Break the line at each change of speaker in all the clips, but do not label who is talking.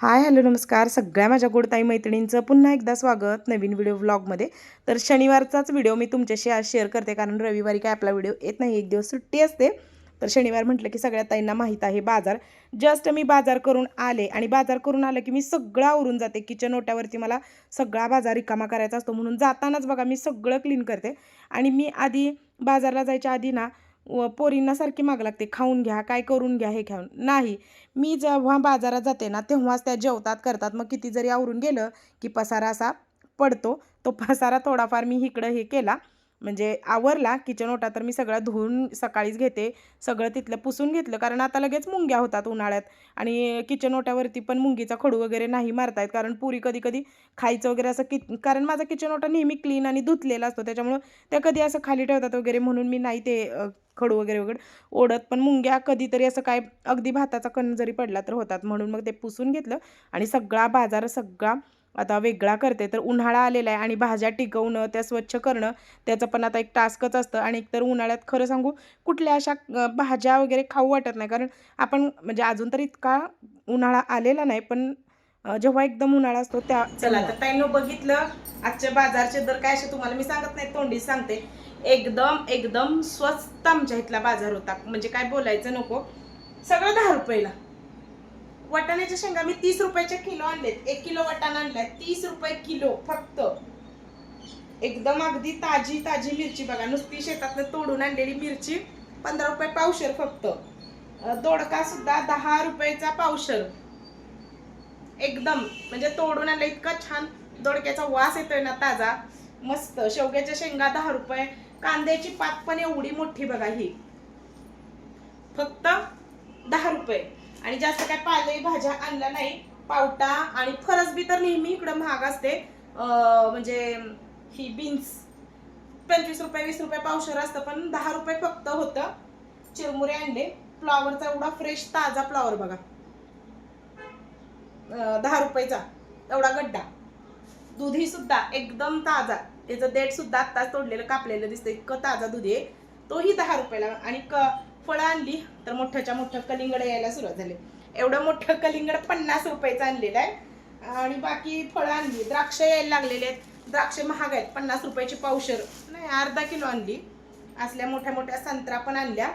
Hi hello नमस्कार. सगळ्या माझ्या गोडताई मैत्रिणींचं पुन्हा एकदा स्वागत नवीन व्हिडिओ व्लॉगमध्ये. तर शनिवारचाच व्हिडिओ मी तुमच्याशी आज शेअर करते कारण रविवारी काय आपला व्हिडिओ येत नाही एक दिवस सुट्टी असते. तर शनिवार म्हटलं की सगळ्या ताईंना माहीत आहे बाजार. जस्ट मी बाजार करून आले आणि बाजार करून आलं की मी सगळं आवरून जाते. किचन ओट्यावरती मला सगळा बाजार रिकामा करायचा असतो. म्हणून जातानाच बघा मी सगळं क्लीन करते. आणि मी आधी बाजारला जायच्या आधी ना पोरींना सारखी माग लागते. खाऊन घ्या काय करून घ्या हे खाऊन. नाही मी जेव्हा बाजारात जाते ना तेव्हाच त्या जेवतात करतात. मग किती जरी आवरून गेलं की पसारा असा पडतो. तो पसारा थोडाफार मी इकडं हे केला. म्हणजे आवरला किचन ओटा तर मी सगळं धुवून सकाळीच घेते. सगळं तिथलं पुसून घेतलं कारण आता लगेच मुंग्या होतात उन्हाळ्यात. आणि किचन ओट्यावरती पण मुंगीचा खडू वगैरे नाही मारतायत कारण पुरी कधी कधी खायचं वगैरे असं कि कारण माझा किचन ओटा नेहमी क्लीन आणि धुतलेला असतो. त्याच्यामुळं त्या कधी असं खाली ठेवतात वगैरे म्हणून मी नाही ते खडू वगैरे वगैरे ओढत. पण मुंग्या कधीतरी असं काय अगदी भाताचा कण जरी पडला तर होतात. म्हणून मग ते पुसून घेतलं आणि सगळा बाजार सगळा आता वेगळा करते. तर उन्हाळा आलेला आहे आणि भाज्या टिकवणं त्या स्वच्छ करणं त्याचं पण आता एक टास्कच असतं. आणि एकतर उन्हाळ्यात खरं सांगू कुठल्या अशा भाज्या वगैरे खाऊ वाटत नाही. कारण आपण म्हणजे अजून तर इतका उन्हाळा आलेला नाही पण जेव्हा एकदम उन्हाळा असतो त्या चला तर ताईनं बघितलं आजच्या बाजारचे दर काय असे तुम्हाला मी सांगत नाही तोंडी सांगते. एकदम एकदम स्वस्त आमच्या इथला बाजार होता. म्हणजे काय बोलायचं नको. सगळं दहा रुपयाला. वाटाण्याच्या शेंगा मी तीस रुपयाच्या किलो आणलेत. एक किलो वाटाणा आणलाय. तीस रुपये किलो फक्त. एकदम अगदी ताजी ताजी मिरची बघा. नुसती शेतातनं तोडून आणलेली मिरची. पंधरा रुपये पावशर फक्त. दोडका सुद्धा दहा रुपयाचा पावशर. एकदम. म्हणजे तोडून आणलं इतका छान दोडक्याचा वास येतोय ना ताजा. मस्त. शेवग्याच्या शेंगा दहा रुपये. कांद्याची पात पण एवढी मोठी बघा ही. फक्त दहा रुपये. आणि जास्त काय पाले भाज्या आणल्या नाही. पावटा आणि फरसबी तर नेहमी इकडं महाग असते. म्हणजे ही बीन्स पंचवीस रुपये वीस रुपये पावशर असतं पण दहा रुपये फक्त होतं. चिरमुरे आणले. फ्लॉवरचा एवढा फ्रेश ताजा फ्लॉवर बघा. दहा रुपयेचा. एवढा गड्डा. दुधी सुद्धा एकदम ताजा. त्याचं देठ सुद्धा आत्ताच तोडलेलं कापलेलं दिसतं. इतकं ताजा दुधी आहे. तोही दहा रुपयाला. आणि क फळं आणली तर मोठ्याच्या मोठं कलिंगड यायला सुरुवात झाली. एवढं मोठं कलिंगड पन्नास रुपयाचं आणलेलं आहे. आणि बाकी फळं आणली. द्राक्ष यायला लागलेले आहेत. द्राक्ष महाग आहेत. पन्नास रुपयाची पावशर. नाही अर्धा किलो आणली. असल्या मोठ्या मोठ्या संत्रा पण आणल्या.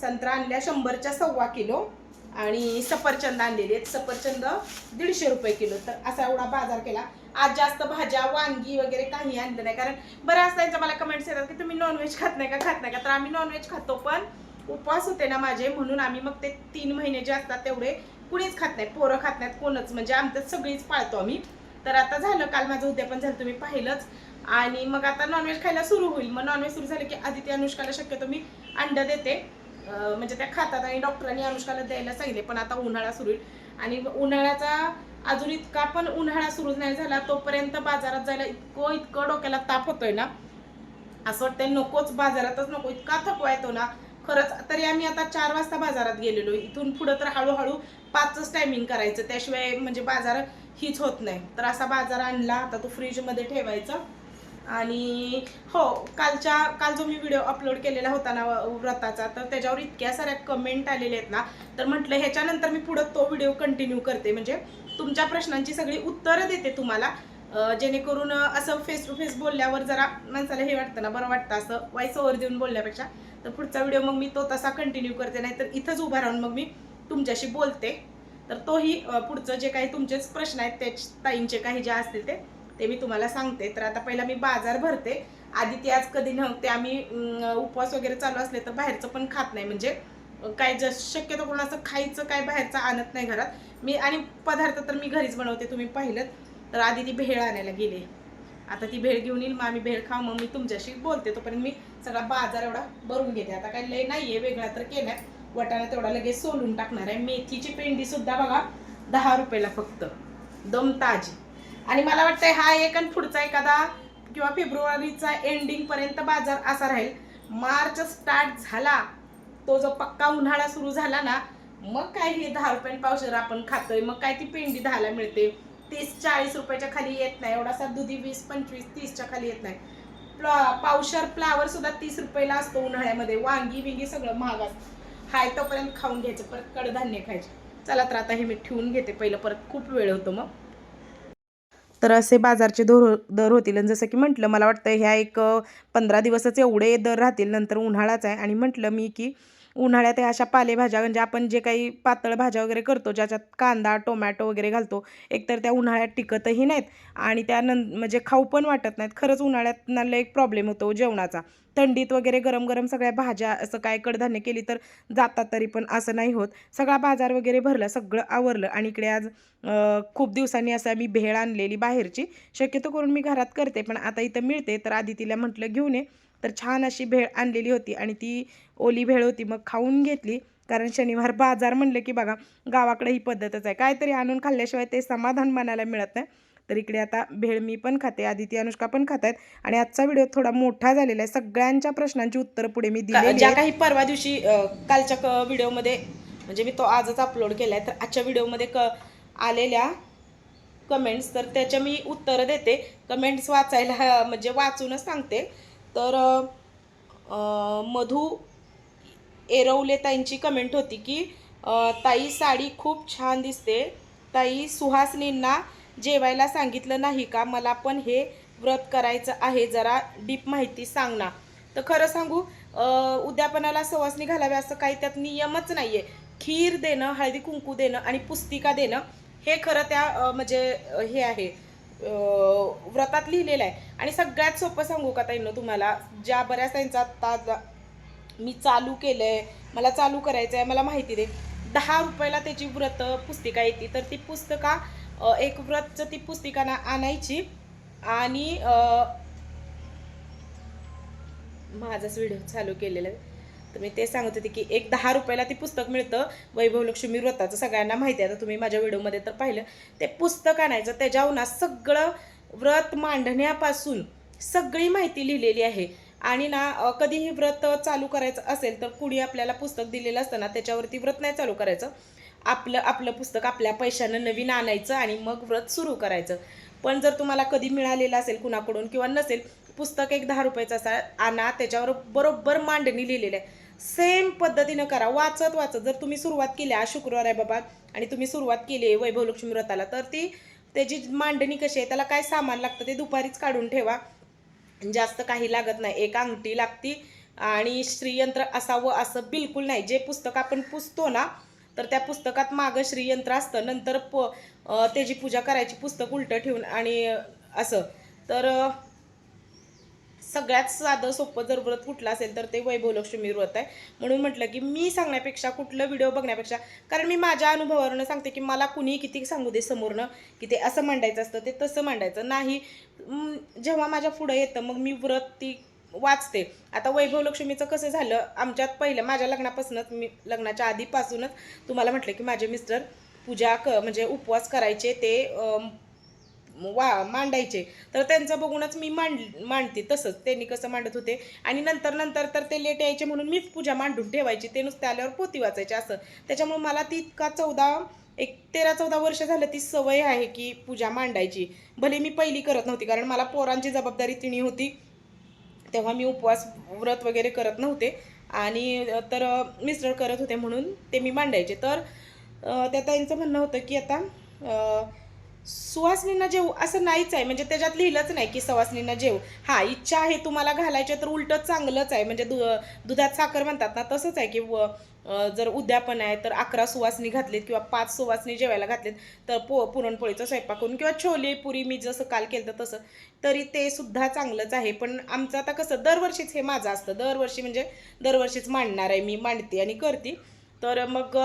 संत्रा आणल्या शंभरच्या सव्वा किलो. आणि सफरचंद आणलेले आहेत. सफरचंद दीडशे रुपये किलो. तर असा एवढा बाजार केला. आज जास्त भाज्या वांगी वगैरे काही आणलं नाही. कारण बऱ्याच त्यांच्या मला कमेंट्स येतात की तुम्ही नॉनव्हेज खात नाही का? खात नाही का? तर आम्ही नॉनव्हेज खातो पण उपवास होते ना माझे म्हणून आम्ही मग ते तीन महिने जे असतात तेवढे कुणीच खात नाहीत पोरं खात नाहीत कोणच. म्हणजे आमच्यात सगळीच पाळतो आम्ही. तर आता झालं काल माझं उद्यापन झालं तुम्ही पाहिलंच. आणि मग आता नॉनव्हेज खायला सुरू होईल. मग नॉनव्हेज सुरू झालं की आदिती अनुष्काला शक्यतो मी अंड देते. म्हणजे त्या खातात आणि डॉक्टरांनी अनुष्काला द्यायला सांगितले पण आता उन्हाळा सुरू होईल. आणि उन्हाळ्याचा अजून इतका पण उन्हाळा सुरू नाही झाला तोपर्यंत बाजारात जायला इतकं इतकं डोक्याला ताप होतोय ना. असं वाटतंय नकोच बाजारातच नको इतका थकवा येतो ना. खरंच तरी आम्ही आता चार वाजता बाजारात गेलेलो. इथून पुढं तर हळूहळू पाचच टायमिंग करायचं. त्याशिवाय म्हणजे बाजार हीच होत नाही. तर असा बाजार आणला आता तो फ्रीजमध्ये ठेवायचा. आणि हो कालच्या काल जो मी व्हिडिओ अपलोड केलेला होता ना व्रताचा तर त्याच्यावर इतक्या साऱ्या कमेंट आलेल्या आहेत ना तर म्हटलं ह्याच्यानंतर मी पुढं तो व्हिडिओ कंटिन्यू करते. म्हणजे तुमच्या प्रश्नांची सगळी उत्तरं देते तुम्हाला. जेणेकरून असं फेस टू फेस बोलल्यावर जरा माणसाला हे वाटतं ना बरं वाटतं असं. वाईस ओव्हर देऊन बोलण्यापेक्षा तर पुढचा व्हिडिओ मग मी तो तसा कंटिन्यू करते नाही तर इथंच उभा राहून मग मी तुमच्याशी बोलते. तर तोही पुढचं जे काही तुमचेच प्रश्न आहेत त्या ताईंचे काही जे असतील ते ते मी तुम्हाला सांगते. तर आता पहिला मी बाजार भरते. आधी ती आज कधी नव्हते आम्ही उपवास वगैरे चालू असले तर बाहेरचं पण खात नाही. म्हणजे काय जस शक्यतो कोणाचं खायचं काय बाहेरचं आणत नाही घरात. मी आणि पदार्थ तर मी घरीच बनवते तुम्ही पाहिलं तर आधी ती भेळ आणायला गेली. आता ती भेळ घेऊन येईल मग आम्ही भेळ खाऊ मग मी तुमच्याशी बोलते. तोपर्यंत मी सगळा बाजार एवढा भरून घेते. आता काही लय नाहीये वेगळा तर केलाय. वटाणा तेवढा लगेच सोलून टाकणार आहे. मेथीची पेंडी सुद्धा बघा दहा रुपयाला फक्त. दम ताजी. आणि मला वाटतंय हा एक आणि पुढचा एखादा किंवा फेब्रुवारीचा एंडिंग पर्यंत बाजार असा राहील. मार्च स्टार्ट झाला तो जो पक्का उन्हाळा सुरू झाला ना मग काय हे दहा रुपये पावशेर आपण खातोय. मग काय ती पेंडी दहाला मिळते. तीस चाळीस रुपयाच्या खाली येत नाही. एवढासा दुधी वीस पंचवीस तीसच्या खाली येत नाही. प्ला पावशर फ्लावर सुद्धा तीस रुपयाला असतो उन्हाळ्यामध्ये. वांगी बिंगी सगळं महाग असतं. हाय तोपर्यंत खाऊन घ्यायचं. परत कडधान्य खायचे. चला तर आता हे मी ठेवून घेते. पहिलं परत खूप वेळ होतो मग. तर असे बाजारचे दर दर होतील. आणि जसं की म्हटलं मला वाटतं ह्या एक पंधरा दिवसच एवढे दर राहतील. नंतर उन्हाळाच आहे. आणि म्हटलं मी की उन्हाळ्यात ह्या अशा पालेभाज्या म्हणजे आपण जे काही पातळ भाज्या वगैरे करतो ज्याच्यात कांदा टोमॅटो वगैरे घालतो एकतर त्या उन्हाळ्यात टिकतही नाहीत आणि त्या नं म्हणजे खाऊ पण वाटत नाहीत. खरंच उन्हाळ्यात नाला एक प्रॉब्लेम होतो जेवणाचा. थंडीत वगैरे गरम गरम सगळ्या भाज्या असं काय कडधान्य केली तर जातात तरी पण असं नाही होत. सगळा बाजार वगैरे भरला सगळं आवरलं आणि इकडे आज खूप दिवसांनी असं मी भेळ आणलेली बाहेरची. शक्यतो करून मी घरात करते पण आता इथं मिळते तर आधी तिला म्हटलं घेऊन ये. तर छान अशी भेळ आणलेली होती आणि ती ओली भेळ होती मग खाऊन घेतली. कारण शनिवार बाजार म्हणलं की बघा गावाकडे ही पद्धतच आहे. काहीतरी आणून खाल्ल्याशिवाय ते समाधान मनाला मिळत नाही. तर इकडे आता भेळ मी पण खाते आदिती अनुष्का पण खात आहेत. आणि आजचा व्हिडिओ थोडा मोठा झालेला आहे. सगळ्यांच्या प्रश्नांची उत्तरं पुढे मी दिली ज्या काही परवा दिवशी कालच्या व्हिडिओमध्ये म्हणजे मी तो आजच अपलोड केलाय तर आजच्या व्हिडिओमध्ये क आलेल्या कमेंट्स तर त्याच्या मी उत्तरं देते. कमेंट्स वाचायला म्हणजे वाचूनच सांगते. तर मधू एरवले ताईंची कमेंट होती की ताई साडी खूप छान दिसते. ताई सुहासनींना जेवायला सांगितलं नाही का? मला पण हे व्रत करायचं आहे जरा डीप माहिती सांग ना. तर खरं सांगू उद्यापनाला सवासनी घालावे असं काही त्यात नियमच नाही आहे खीर देणं हळदी कुंकू देणं आणि पुस्तिका देणं हे खरं त्या म्हणजे हे आहे. व्रतात लिहिलेलं आहे. आणि सगळ्यात सोपं सांगू का ताईंनो तुम्हाला? ज्या बऱ्याच त्यांचा आता मी चालू केलं आहे मला चालू करायचं आहे मला माहिती दे. दहा रुपयाला त्याची व्रत पुस्तिका येते. तर ती पुस्तका एक व्रतचं ती पुस्तिका ना आणायची. आणि माझाच व्हिडिओ चालू केलेला आहे. तर मी ते सांगत होते की एक दहा रुपयाला ते पुस्तक मिळतं वैभव लक्ष्मी व्रताचं. सगळ्यांना माहिती आहे. आता तुम्ही माझ्या व्हिडिओमध्ये तर पाहिलं. ते पुस्तक आणायचं. त्याच्यावर ना सगळं व्रत मांडण्यापासून सगळी माहिती लिहिलेली आहे. आणि ना कधीही व्रत चालू करायचं असेल तर कुणी आपल्याला पुस्तक दिलेलं असतं ना त्याच्यावरती व्रत नाही चालू करायचं. आपलं आपलं पुस्तक आपल्या पैशानं नवीन आणायचं आणि मग व्रत सुरू करायचं. पण जर तुम्हाला कधी मिळालेलं असेल कुणाकडून किंवा नसेल पुस्तक एक दहा रुपयाचं असा आणा. त्याच्यावर बरोबर मांडणी लिहिलेली आहे. सेम पद्धतीनं करा. वाचत वाचत. जर तुम्ही सुरुवात केली आज शुक्रवार आहे बाबा आणि तुम्ही सुरुवात केली आहे वैभव लक्ष्मी व्रताला तर ती त्याची मांडणी कशी आहे त्याला काय सामान लागतं ते दुपारीच काढून ठेवा. जास्त काही लागत नाही. एक अंगठी लागती आणि श्रीयंत्र असावं असं बिलकुल नाही. जे पुस्तक आपण पुसतो ना तर त्या पुस्तकात मागं श्रीयंत्र असतं. नंतर प त्याची पूजा करायची पुस्तक उलटं ठेवून आणि असं. तर सगळ्यात साधं सोपं जर व्रत कुठलं असेल तर ते वैभवलक्ष्मी व्रत आहे. म्हणून म्हटलं की मी सांगण्यापेक्षा कुठलं व्हिडिओ बघण्यापेक्षा कारण मी माझ्या अनुभवावरनं सांगते की मला कुणी किती सांगू दे समोरनं की ते असं मांडायचं असतं ते तसं मांडायचं. नाही जेव्हा माझ्या पुढं येतं मग मी व्रत ती वाचते. आता वैभव लक्ष्मीचं कसं झालं आमच्यात पहिलं माझ्या लग्नापासूनच मी लग्नाच्या आधीपासूनच तुम्हाला म्हटलं की माझे मिस्टर पूजा क म्हणजे उपवास करायचे ते वा मांडायचे. तर त्यांचं बघूनच मी मांड मांडते तसंच. त्यांनी कसं मांडत होते. आणि नंतर नंतर तर ते लेट यायचे म्हणून मीच पूजा मांडून ठेवायची. ते नुसते आल्यावर पोती वाचायचे असं. त्याच्यामुळे मला ती इतका चौदा एक तेरा चौदा वर्ष झालं ती सवय आहे की पूजा मांडायची. भले मी पहिली करत नव्हती कारण मला पोरांची जबाबदारी तिणी होती. तेव्हा मी उपवास व्रत वगैरे करत नव्हते. आणि तर मिस्टर करत होते म्हणून ते मी मांडायचे. तर त्या ताईंचं म्हणणं होतं की आता सुवासनींना जेव असं नाहीच आहे. म्हणजे त्याच्यात लिहिलंच नाही की सवासनींना जेव. हा इच्छा आहे तुम्हाला घालायचे तर उलटं चांगलंच आहे. म्हणजे दु दुधात साखर म्हणतात ना तसंच आहे की व जर उद्यापन आहे तर अकरा सुवासनी घातलीत किंवा पाच सुवासनी जेवायला घातलीत तर पो पुरणपोळीचा स्वयंपाक करून किंवा छोले पुरी मी जसं काल केलं तर तसं. तरी ते सुद्धा चांगलंच आहे. पण आमचं आता कसं दरवर्षीच हे माझं असतं. दरवर्षी म्हणजे दरवर्षीच मांडणार आहे मी मांडते आणि करते. तर मग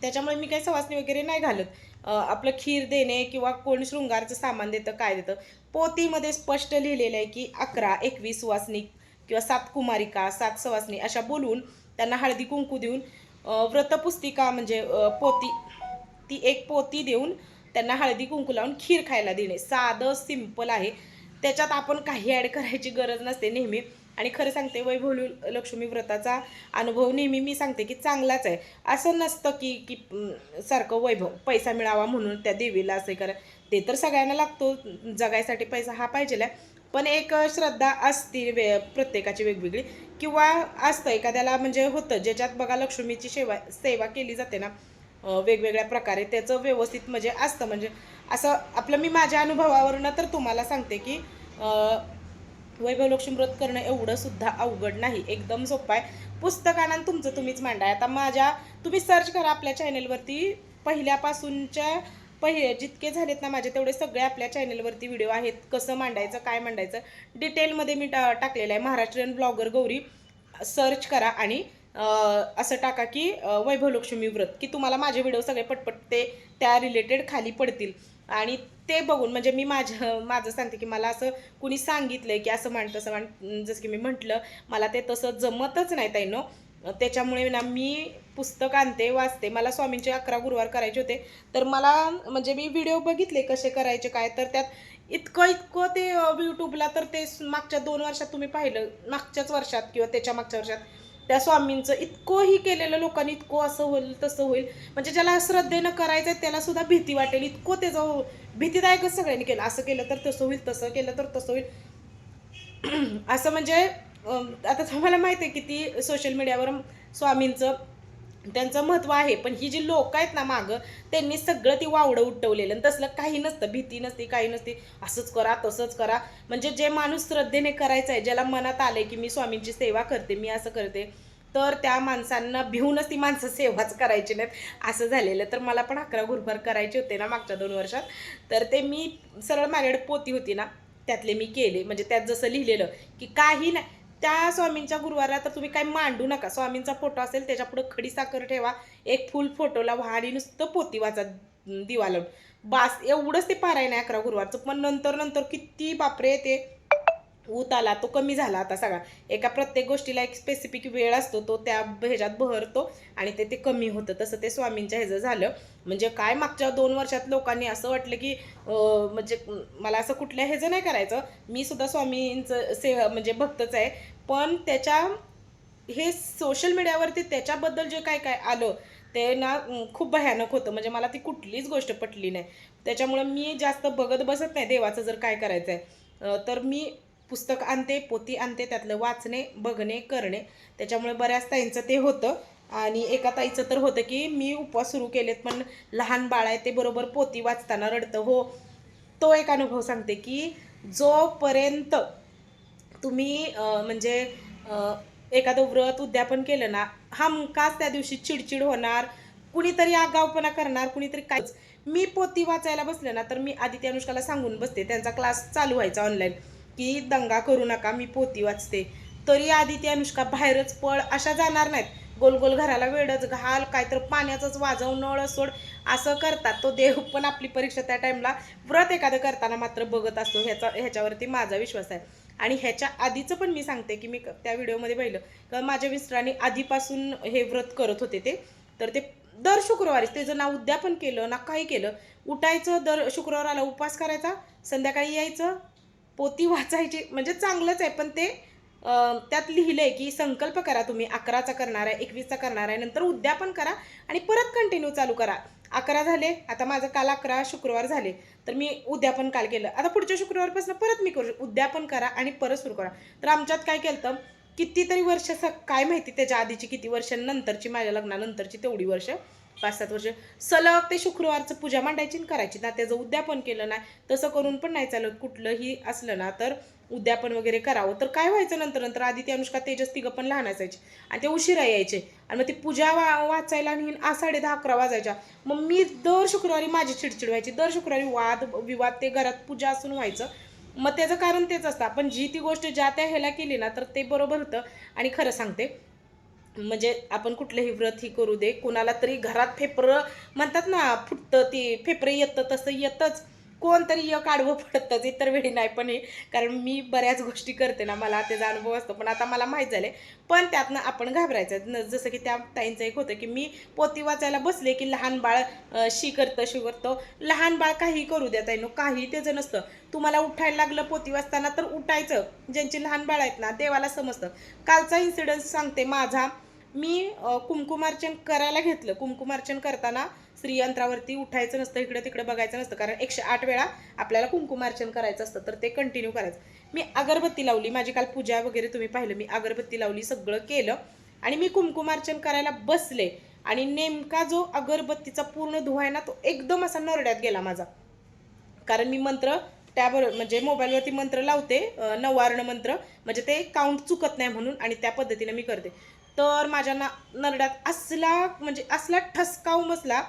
त्याच्यामुळे मी काही सवासणी वगैरे नाही घालत. आपलं खीर देणे किंवा कोण शृंगारचं सामान देतं काय देतं? पोतीमध्ये स्पष्ट लिहिलेलं आहे की अकरा एकवीस सुवासनी किंवा सात कुमारिका सात सवासनी अशा बोलवून त्यांना हळदी कुंकू देऊन व्रतपुस्तिका म्हणजे पोती ती एक पोती देऊन त्यांना हळदी कुंकू लावून खीर खायला देणे. साधं सिंपल आहे. त्याच्यात आपण काही ॲड करायची गरज नसते नेहमी. आणि खरं सांगते वैभवली लक्ष्मी व्रताचा अनुभव नेहमी मी सांगते की चांगलाच आहे. असं नसतं की की सारखं वैभव पैसा मिळावा म्हणून त्या देवीला असं करा. ते तर सगळ्यांना लागतो जगायसाठी पैसा हा पाहिजे पण एक श्रद्धा असते वे प्रत्येकाची वेगवेगळी. किंवा असतं एखाद्याला म्हणजे होतं ज्याच्यात बघा लक्ष्मीची सेवा सेवा केली जाते ना वेगवेगळ्या प्रकारे त्याचं व्यवस्थित म्हणजे असतं. म्हणजे असं आपलं मी माझ्या अनुभवावरून तर तुम्हाला सांगते की वैभवलक्ष्मी व्रत करणं एवढं सुद्धा अवघड नाही. एकदम सोपं आहे. पुस्तकानं तुमचं तुम्हीच मांडा. आता माझ्या तुम्ही सर्च करा आपल्या चॅनेलवरती पहिल्यापासूनच्या पहिले जितके झालेत ना माझे तेवढे सगळे आपल्या चॅनेलवरती व्हिडिओ आहेत. कसं मांडायचं काय मांडायचं? डिटेलमध्ये मी टा टाकलेलं आहे. महाराष्ट्रीयन ब्लॉगर गौरी सर्च करा आणि असं टाका की वैभवलक्ष्मी वैभव लक्ष्मी व्रत. की तुम्हाला माझे व्हिडिओ सगळे पटपट ते त्या रिलेटेड खाली पडतील. आणि ते बघून म्हणजे मी माझं माझं सांगते की मला असं कुणी सांगितलंय की असं म्हण तसं म्हण जसं की मी म्हटलं मला ते तसं जमतच नाही ताईनो. त्याच्यामुळे ना मी पुस्तक आणते वाचते. मला स्वामींचे अकरा गुरुवार करायचे होते. तर मला म्हणजे मी व्हिडिओ बघितले कसे करायचे काय? तर त्यात इतकं इतकं ते यूट्यूबला तर ते मागच्या दोन वर्षात तुम्ही पाहिलं मागच्याच वर्षात किंवा त्याच्या मागच्या वर्षात. त्या स्वामींचं इतकंही केलेलं लोकांनी इतकं असं होईल तसं होईल. म्हणजे ज्याला श्रद्धेनं करायचं आहे त्याला सुद्धा भीती वाटेल. इतकं त्याचं भीतीदायकच सगळ्यांनी केलं. असं केलं तर तसं होईल तसं केलं तर तसं होईल. असं म्हणजे आता तुम्हाला माहिती आहे किती सोशल मीडियावर स्वामींचं त्यांचं महत्त्व आहे पण ही जी लोक आहेत ना मागं त्यांनी सगळं ती वावडं उठवलेलं आणि तसलं काही नसतं भीती नसते काही नसते. असंच करा तसंच करा. म्हणजे जे माणूस श्रद्धेने करायचं आहे ज्याला मनात आलं की मी स्वामींची सेवा करते मी असं करते तर त्या माणसांना भिवूनच ती माणसं सेवाच करायची नाहीत. असं झालेलं. तर मला पण अकरा घुरभर करायचे होते ना मागच्या दोन वर्षात. तर ते मी सरळ माझ्याकडे पोती होती ना त्यातले मी केले. म्हणजे त्यात जसं लिहिलेलं की काही नाही त्या स्वामींच्या गुरुवारला तर तुम्ही काय मांडू नका. स्वामींचा फोटो असेल त्याच्यापुढं खडी साखर ठेवा एक फुल फोटोला व्हा आणि नुसतं पोती वाचा दिवा लावून. बास एवढंच ते पारायण अकरा गुरुवारचं. पण नंतर नंतर किती बापरे ते ऊत आला तो कमी झाला आता सगळा. एका प्रत्येक गोष्टीला एक स्पेसिफिक वेळ असतो तो त्या ह्याच्यात बहरतो आणि ते ते कमी होतं. तसं ते स्वामींच्या ह्याचं झालं. म्हणजे काय मागच्या दोन वर्षात लोकांनी असं वाटलं की म्हणजे मला असं कुठल्या ह्याचं नाही करायचं. मी सुद्धा स्वामींचं सेवा म्हणजे भक्तच आहे. पण त्याच्या हे सोशल मीडियावरती त्याच्याबद्दल जे काय काय आलं ते ना खूप भयानक होतं. म्हणजे मला ती कुठलीच गोष्ट पटली नाही. त्याच्यामुळं मी जास्त बघत बसत नाही देवाचं जर काय करायचं आहे तर मी पुस्तक आणते पोती आणते त्यातलं वाचणे बघणे करणे. त्याच्यामुळे बऱ्याच ताईंचं ते होतं. आणि एका ताईचं तर होतं की मी उपवास सुरू केलेत पण लहान बाळ आहे ते बरोबर पोती वाचताना रडतं. हो तो एक अनुभव सांगते की जोपर्यंत तुम्ही म्हणजे एखादं व्रत उद्यापन केलं ना हमखास त्या दिवशी चिडचिड होणार कुणीतरी आगावपणा करणार कुणीतरी काहीच मी पोती वाचायला बसले ना तर मी आदित्य अनुष्काला सांगून बसते त्यांचा क्लास चालू व्हायचा ऑनलाईन की दंगा करू नका मी पोती वाचते. तरी आधी ती अनुष्का बाहेरच पळ अशा जाणार नाहीत. गोल गोल घराला वेडच घाल काय तर पाण्याचंच वाजव नळ सोड. असं करतात तो देव पण आपली परीक्षा त्या टाईमला व्रत एखादं करताना मात्र बघत असतो. ह्याचा ह्याच्यावरती माझा विश्वास आहे. आणि ह्याच्या आधीचं पण मी सांगते की मी क- त्या व्हिडिओमध्ये पाहिलं का माझ्या मिस्टरांनी आधीपासून हे व्रत करत होते ते. तर ते दर शुक्रवारीच त्याचं ना उद्यापन केलं ना काही केलं उठायचं दर शुक्रवाराला उपवास करायचा संध्याकाळी यायचं पोती वाचायची म्हणजे चांगलंच आहे पण ते त्यात लिहिलं आहे की संकल्प करा तुम्ही अकराचा करणार आहे एकवीसचा करणार आहे नंतर उद्यापन करा आणि परत कंटिन्यू चालू करा. अकरा झाले आता माझं काल अकरा शुक्रवार झाले तर मी उद्यापन काल केलं. आता पुढच्या शुक्रवारपासून परत मी करू उद्यापन करा आणि परत सुरू करा. तर आमच्यात काय केलं तर कितीतरी वर्ष स- काय माहिती त्याच्या आधीची किती वर्ष नंतरची माझ्या लग्नानंतरची तेवढी वर्ष पाच सात वर्ष. सलग ते शुक्रवारचं पूजा मांडायची आणि करायची. ना त्याचं उद्यापन केलं नाही तसं करून पण नाही चालत. कुठलंही असलं ना तर उद्यापन वगैरे करावं. तर काय व्हायचं नंतर नंतर? आदित्य अनुष्का तेजस तिघं पण लहान असायचे. आणि ते उशिरा यायचे. आणि मग ती पूजा वा वाचायला आणि आ साडे दहा अकरा वाजायच्या. मग मी दर शुक्रवारी माझी चिडचिड व्हायची. दर शुक्रवारी वाद विवाद ते घरात पूजा असून व्हायचं. मग त्याचं कारण तेच असतं. आपण जी ती गोष्ट ज्या त्या ह्याला केली ना तर ते बरोबर होतं. आणि खरं सांगते म्हणजे आपण कुठलंही व्रत ही करू दे कोणाला तरी घरात फेफरं म्हणतात ना फुटतं ती फेफरं येतं तसं येतंच. कोणतरी एक आडवं पडतंच इतर वेळी नाही पण हे. कारण मी बऱ्याच गोष्टी करते ना मला त्याचा अनुभव असतो पण आता मला माहीत झाले पण त्यातनं आपण घाबरायचं. न जसं की त्या ताईंचं एक होतं की मी पोती वाचायला बसले की लहान बाळ शी करतं शी करतं. लहान बाळ काही करू द्या ताईनो काही त्याचं नसतं. तुम्हाला उठायला लागलं पोती वाचताना तर उठायचं. ज्यांची लहान बाळ आहेत ना देवाला समजतं. कालचा इन्सिडन्स सांगते माझा मी कुमकुमार्चन कुंकुमार्चन करायला घेतलं. कुंकुमार्चन करताना स्त्रियंत्रावरती उठायचं नसतं इकडे तिकडे बघायचं नसतं. कारण एकशे आठ वेळा आपल्याला कुंकुमार्चन करायचं असतं तर ते कंटिन्यू करायचं. मी अगरबत्ती लावली. माझी काल पूजा वगैरे तुम्ही पाहिलं. मी अगरबत्ती लावली सगळं केलं. आणि मी कुंकुमार्चन करायला बसले. आणि नेमका जो अगरबत्तीचा पूर्ण धुवा आहे ना तो एकदम असा नरड्यात गेला माझा. कारण मी मंत्र त्याबरोबर म्हणजे मोबाईलवरती मंत्र लावते नवारण नवार्ण मंत्र. म्हणजे ते काउंट चुकत नाही म्हणून आणि त्या पद्धतीने मी करते. तर माझ्या ना नरड्यात असला म्हणजे असला ठसका उमसला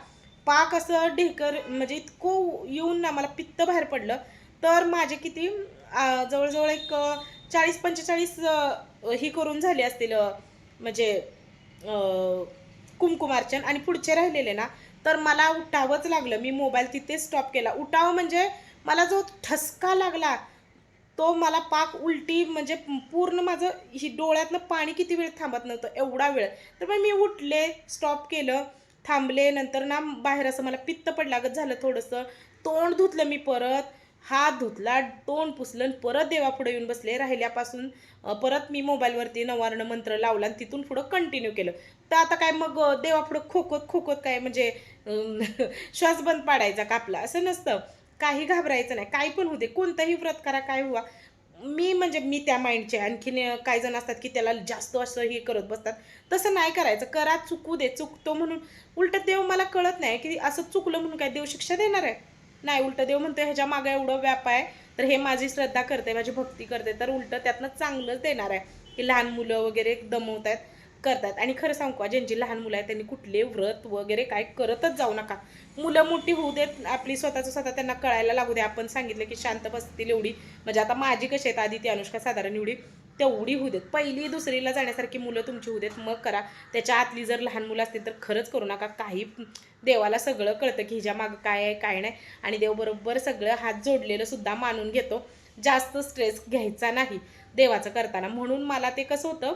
पाक असं ढेकर म्हणजे इतकं येऊन ना मला पित्त बाहेर पडलं. तर माझे किती जवळजवळ एक चाळीस पंचेचाळीस ही करून झाले असतील म्हणजे कुमकुमार्चन आणि पुढचे राहिलेले ना तर मला उठावंच लागलं. मी मोबाईल तिथेच स्टॉप केला. उठाव म्हणजे मला जो ठसका लागला तो मला पाक उलटी म्हणजे पूर्ण माझं ही डोळ्यातनं पाणी किती वेळ थांबत नव्हतं एवढा वेळ. तर मग मी उठले स्टॉप केलं थांबले. नंतर ना बाहेर असं मला पित्त पडलागत झालं थोडंसं. तोंड धुतलं मी परत. हात धुतला तोंड पुसलं आणि परत देवापुढे येऊन बसले. राहिल्यापासून परत मी मोबाईलवरती नवार्ण मंत्र लावला आणि तिथून पुढं कंटिन्यू केलं. तर आता काय मग देवापुढं खोकत खोकत काय म्हणजे श्वास बंद पाडायचा का आपला? असं नसतं. काही घाबरायचं नाही काही पण होते कोणतंही व्रत करा काय हुवा मी म्हणजे मी त्या माइंडचे आणखीन काही जण असतात की त्याला जास्त असं हे करत बसतात. तसं नाही करायचं करा चुकू दे चुकतो म्हणून. उलट देव मला कळत नाही की असं चुकलं म्हणून काय देव शिक्षा देणार आहे? नाही उलट देव म्हणतो ह्याच्या मागे एवढं व्याप आहे तर हे माझी श्रद्धा करते माझी भक्ती करते तर उलट त्यातनं चांगलंच देणार आहे. की लहान मुलं वगैरे दमवत आहेत. करतात. आणि खरं सांगू का ज्यांची लहान मुलं आहेत त्यांनी कुठले व्रत वगैरे काय करतच जाऊ नका. मुलं मोठी होऊ देत आपली स्वतःचं स्वतः त्यांना कळायला लागू दे. आपण सांगितलं की शांत बसतील एवढी. म्हणजे आता माझी कशी आहेत आधी ती अनुष्का साधारण एवढी तेवढी होऊ देत. पहिली दुसरीला जाण्यासारखी मुलं तुमची होऊ देत. मग करा. त्याच्या आतली जर लहान मुलं असतील तर खरंच करू नका. काही देवाला सगळं कळतं की हिच्या मागं काय आहे काय नाही. आणि देवबरोबर सगळं हात जोडलेलं सुद्धा मानून घेतो. जास्त स्ट्रेस घ्यायचा नाही देवाचं करताना. म्हणून मला ते कसं होतं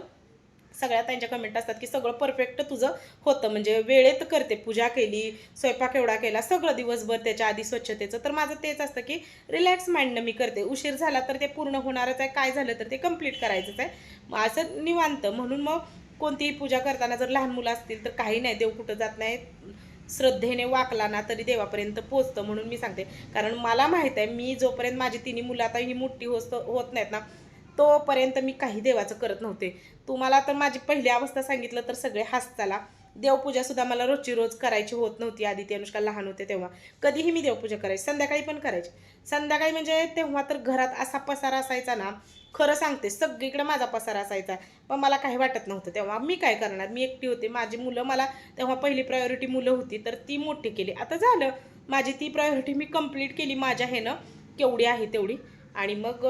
सगळ्या त्यांच्या कमेंट असतात की सगळं परफेक्ट तुझं होतं. म्हणजे वेळेत करते पूजा केली स्वयंपाक एवढा केला सगळं दिवसभर त्याच्या आधी स्वच्छतेचं. तर माझं तेच असतं की रिलॅक्स माइंडनं मी करते. उशीर झाला तर ते पूर्ण होणारच आहे काय झालं तर ते कंप्लीट करायचंच आहे. मग असं निवांत. म्हणून मग कोणतीही पूजा करताना जर लहान मुलं असतील तर काही नाही देव कुठं जात नाही. श्रद्धेने वाकला ना तरी देवापर्यंत पोचतं म्हणून मी सांगते. कारण मला माहीत आहे मी जोपर्यंत माझी तिन्ही मुलं आता ही मोठी होत होत नाहीत ना तोपर्यंत मी काही देवाचं करत नव्हते. तुम्हाला तर माझी पहिली अवस्था सांगितलं तर सगळे हसताला. देवपूजासुद्धा मला रोजची रोज करायची होत नव्हती. आधी ते अनुष्का लहान होते तेव्हा. कधीही मी देवपूजा करायची. संध्याकाळी पण करायची. संध्याकाळी म्हणजे तेव्हा तर घरात असा पसारा असायचा ना. खरं सांगते सगळीकडे माझा पसारा असायचा. पण मला काही वाटत नव्हतं. तेव्हा मी काय करणार? मी एकटी होते. माझी मुलं मला तेव्हा पहिली प्रायोरिटी मुलं होती. तर ती मोठी केली. आता झालं. माझी ती प्रायोरिटी मी कंप्लीट केली. माझ्या ह्यानं. केवढी आहे तेवढी. आणि मग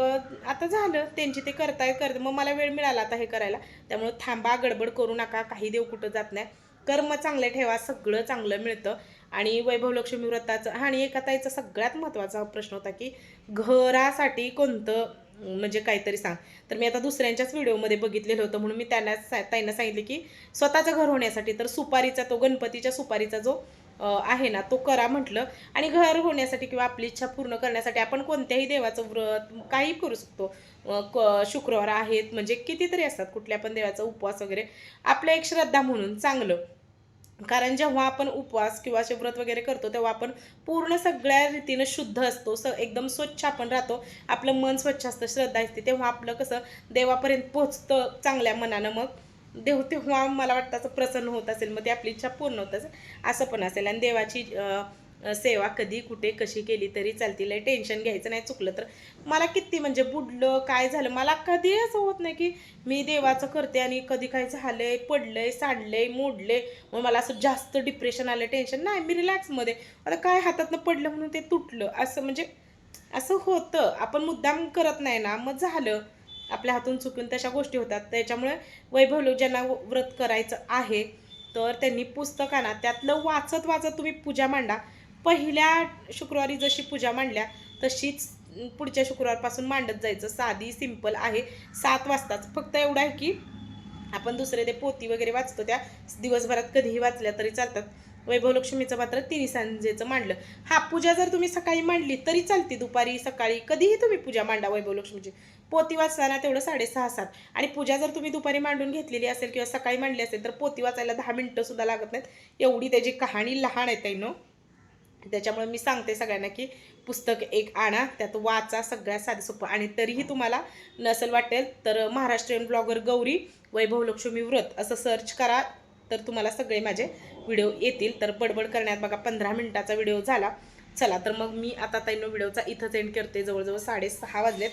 आता झालं. त्यांची ते करताय करत मग मला वेळ मिळाला आता हे करायला. त्यामुळं थांबा गडबड करू नका काही देव कुठं जात नाही. कर्म चांगले ठेवा सगळं चांगलं मिळतं. आणि वैभव लक्ष्मी व्रताचं आणि एका ताईचा सगळ्यात महत्त्वाचा प्रश्न होता की घरासाठी कोणतं म्हणजे काहीतरी सांग. तर मी आता दुसऱ्यांच्याच व्हिडिओमध्ये बघितलेलं होतं म्हणून मी त्यांना सा- ताईंना सांगितले की स्वतःचं घर होण्यासाठी तर सुपारीचा तो गणपतीच्या सुपारीचा जो आहे ना तो करा म्हटलं. आणि घर होण्यासाठी किंवा आपली इच्छा पूर्ण करण्यासाठी आपण कोणत्याही देवाचं व्रत काही करू शकतो. क शुक्रवार आहेत म्हणजे कितीतरी असतात कुठल्या पण देवाचा उपवास वगैरे. आपलं एक श्रद्धा म्हणून चांगलं. कारण जेव्हा आपण उपवास किंवा असे व्रत वगैरे करतो तेव्हा आपण पूर्ण सगळ्या रीतीनं शुद्ध असतो स एकदम स्वच्छ आपण राहतो. आपलं मन स्वच्छ असतं श्रद्धा असते तेव्हा आपलं कसं देवापर्यंत पोचतं चांगल्या मनानं मग. देव तेव्हा मला वाटतं असं प्रसन्न होत असेल मग ती आपली इच्छा पूर्ण होत असेल. असं पण असेल. आणि देवाची सेवा कधी कुठे कशी केली तरी चालतील लय टेन्शन घ्यायचं नाही चुकलं तर. मला किती म्हणजे बुडलं काय झालं मला कधी असं होत नाही की मी देवाचं करते आणि कधी काय झालंय पडलंय सांडलंय मोडले मग मला असं जास्त डिप्रेशन आलं टेन्शन नाही मी रिलॅक्समध्ये आता काय हातातनं पडलं म्हणून ते तुटलं. असं म्हणजे असं होतं. आपण मुद्दाम करत नाही ना. मग झालं. आपल्या हातून चुकून तशा गोष्टी होतात. त्याच्यामुळे वैभव ज्यांना व्रत करायचं आहे तर त्यांनी पुस्तकांना त्यातलं वाचत वाचत तुम्ही पूजा मांडा. पहिल्या शुक्रवारी जशी पूजा मांडल्या तशीच पुढच्या शुक्रवारपासून मांडत जायचं. साधी सिंपल आहे. सात वाजताच. फक्त एवढं आहे की आपण दुसरे ते पोती वगैरे वाचतो त्या. दिवसभरात कधीही वाचल्या तरी चालतात. वैभव लक्ष्मीचं मात्र तिन्ही सांजेचं मांडलं. हा पूजा जर तुम्ही सकाळी मांडली तरी चालते. दुपारी सकाळी कधीही तुम्ही पूजा मांडा वैभव लक्ष्मीची पोती वाचताना तेवढं साडेसहा सात. आणि पूजा जर तुम्ही दुपारी मांडून घेतलेली असेल किंवा सकाळी मांडली असेल तर पोती वाचायला दहा मिनटंसुद्धा लागत नाहीत. एवढी त्याची कहाणी लहान आहे त्यानं त्याच्यामुळे मी सांगते सगळ्यांना की पुस्तक एक आणा त्यात वाचा सगळ्यात साधं सोपं. आणि तरीही तुम्हाला नसल वाटेल तर महाराष्ट्रीयन ब्लॉगर गौरी वैभव लक्ष्मी व्रत असं सर्च करा तर तुम्हाला सगळे माझे व्हिडिओ येतील. तर बडबड करण्यात बघा पंधरा मिनटाचा व्हिडिओ झाला. चला तर मग मी आता ताईनो व्हिडिओचा इथंच एंड करते. जवळजवळ साडेसहा वाजलेत.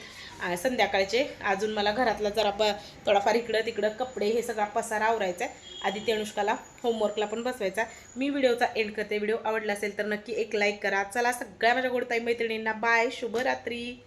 संध्याकाळचे. अजून मला घरातला जरा ब थोडाफार इकडं तिकडं कपडे हे सगळा पसारा आवरायचा आहे. आधी ते अनुष्काला होमवर्कला पण बसवायचा मी व्हिडिओचा एंड करते. व्हिडिओ आवडला असेल तर नक्की एक लाईक करा. चला सगळ्या माझ्या गोडताई मैत्रिणींना बाय शुभरात्री.